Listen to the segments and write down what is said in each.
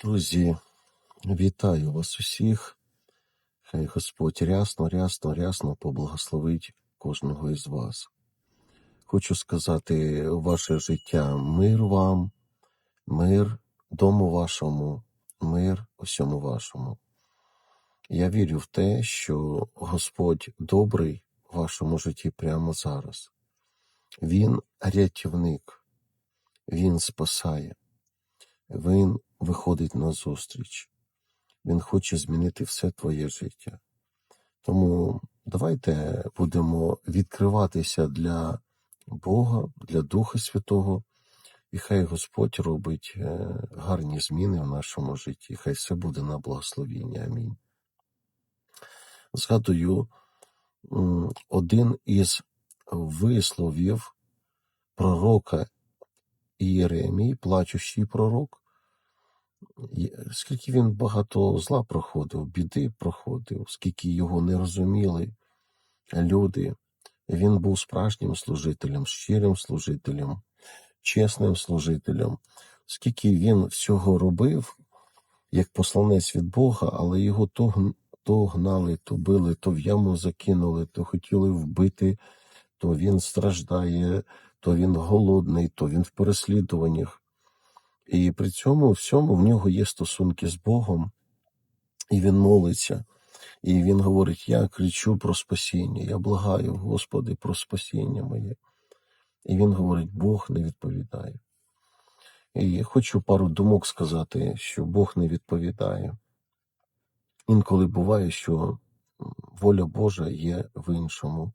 Друзі, вітаю вас усіх. Хай Господь рясно, рясно, рясно поблагословить кожного із вас. Хочу сказати ваше життя мир вам, мир дому вашому, мир усьому вашому. Я вірю в те, що Господь добрий в вашому житті прямо зараз. Він рятівник, Він спасає, Він виходить на зустріч. Він хоче змінити все твоє життя. Тому давайте будемо відкриватися для Бога, для Духа Святого, і хай Господь робить е, гарні зміни в нашому житті. Хай все буде на благословіння. Амінь. Згадую один із висловів пророка Ієремії, плачущий пророк. Скільки він багато зла проходив, біди проходив, скільки його не розуміли люди. Він був справжнім служителем, щирим служителем, чесним служителем. Скільки він всього робив, як посланець від Бога, але його то, то гнали, то били, то в яму закинули, то хотіли вбити, то він страждає, то він голодний, то він в переслідуваннях. І при цьому всьому в нього є стосунки з Богом, і він молиться. І він говорить: Я кричу про спасіння, я благаю, Господи, про спасіння моє. І він говорить, Бог не відповідає. І хочу пару думок сказати, що Бог не відповідає. Інколи буває, що воля Божа є в іншому,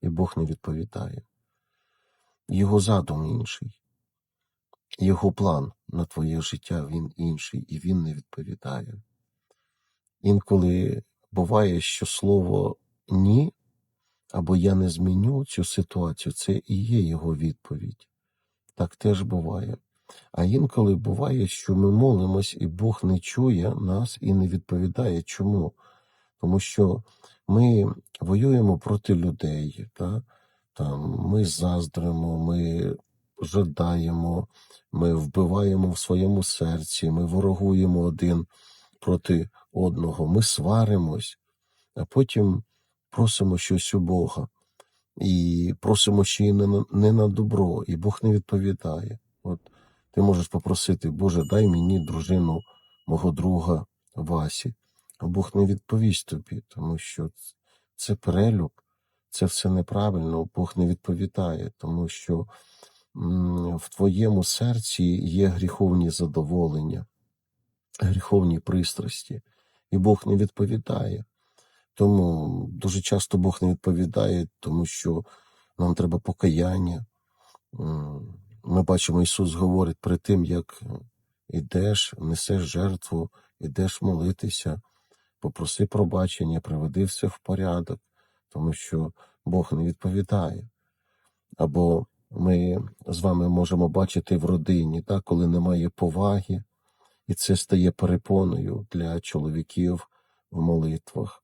і Бог не відповідає. Його задум інший, його план на твоє життя він інший, і він не відповідає. Інколи буває, що слово ні або я не зміню цю ситуацію, це і є його відповідь. Так теж буває. А інколи буває, що ми молимось, і Бог не чує нас і не відповідає. Чому? Тому що ми воюємо проти людей, та? Там, ми заздримо, ми жадаємо, ми вбиваємо в своєму серці, ми ворогуємо один проти одного, ми сваримось, а потім просимо щось у Бога і просимо ще й не на, не на добро, і Бог не відповідає. От ти можеш попросити, Боже, дай мені дружину мого друга Васі, а Бог не відповість тобі, тому що це перелюб, це все неправильно, Бог не відповідає, тому що в твоєму серці є гріховні задоволення, гріховні пристрасті, і Бог не відповідає. Тому дуже часто Бог не відповідає, тому що нам треба покаяння. Ми бачимо, Ісус говорить при тим, як йдеш, несеш жертву, йдеш молитися, попроси пробачення, приведи все в порядок, тому що Бог не відповідає. Або ми з вами можемо бачити в родині, так, коли немає поваги, і це стає перепоною для чоловіків в молитвах.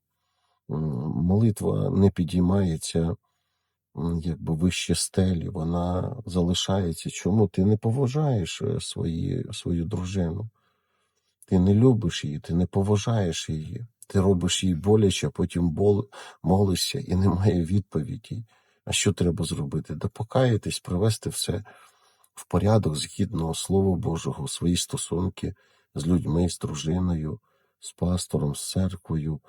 Молитва не підіймається якби вище стелі, вона залишається. Чому ти не поважаєш е, свої, свою дружину? Ти не любиш її, ти не поважаєш її. Ти робиш їй боляче, а потім бол... молишся і немає відповіді. А що треба зробити? Да покаятись, привести все в порядок згідно Слова Божого, свої стосунки з людьми, з дружиною, з пастором, з церквою,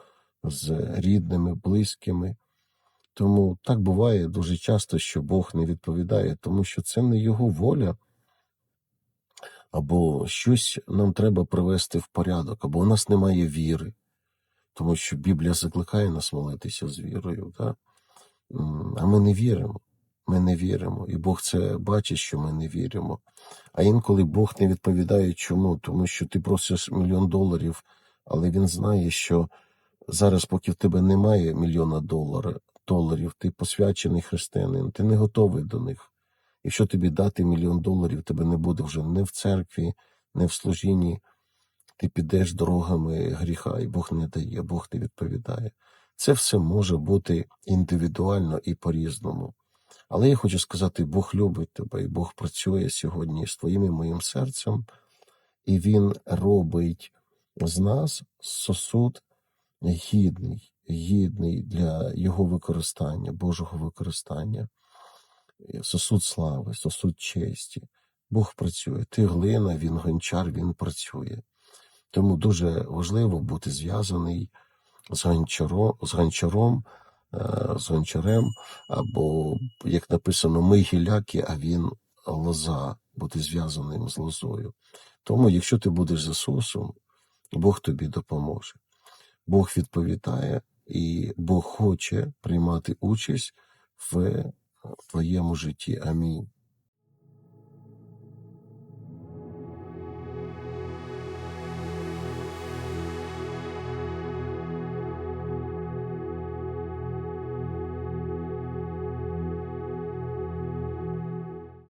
з рідними, близькими. Тому так буває дуже часто, що Бог не відповідає, тому що це не його воля, або щось нам треба привести в порядок, або у нас немає віри, тому що Біблія закликає нас молитися з вірою. Так? А ми не віримо. Ми не віримо. І Бог це бачить, що ми не віримо. А інколи Бог не відповідає чому? Тому що ти просиш мільйон доларів, але він знає, що зараз, поки в тебе немає мільйона долар, доларів, ти посвячений християнин, ти не готовий до них. Якщо тобі дати мільйон доларів, тебе не буде вже не в церкві, не в служінні. Ти підеш дорогами гріха, і Бог не дає, Бог не відповідає. Це все може бути індивідуально і по-різному. Але я хочу сказати, Бог любить тебе, і Бог працює сьогодні з твоїм і моїм серцем. і Він робить з нас сосуд гідний, гідний для Його використання, Божого використання, сосуд слави, сосуд честі. Бог працює. Ти глина, він гончар, він працює. Тому дуже важливо бути зв'язаний з гончаром, з гончаром, е, з гончарем, або, як написано, ми гіляки, а він лоза, бути зв'язаним з лозою. Тому, якщо ти будеш з Ісусом, Бог тобі допоможе. Бог відповідає, і Бог хоче приймати участь в твоєму житті. Амінь.